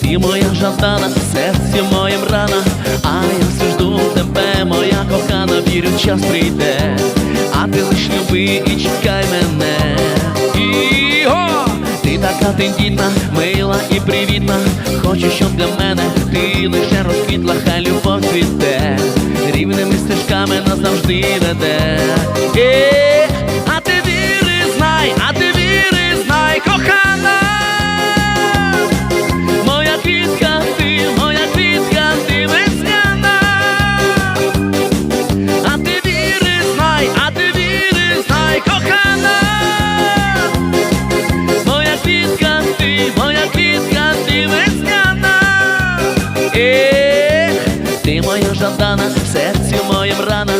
Ти моя жадана, серце моєм рана, а я все жду тебе, моя кохана, вірю, час прийде, а ти лиш люби і чекай Така тендітна, мила і привітна, хочу, щоб для мене ти лише розквітла, хай любов цвіте, Ех, ти моя жадана, в серці моєм рана,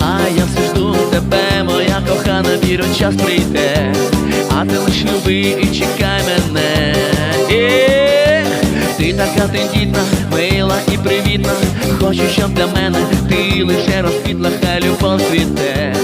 а я все жду тебе, моя кохана, вірю, час прийде, а ти лиш люби і чекай мене. Ех, ти така тендітна, мила і привітна, хочу, щоб для мене ти лише розквітла, хай любов цвіте,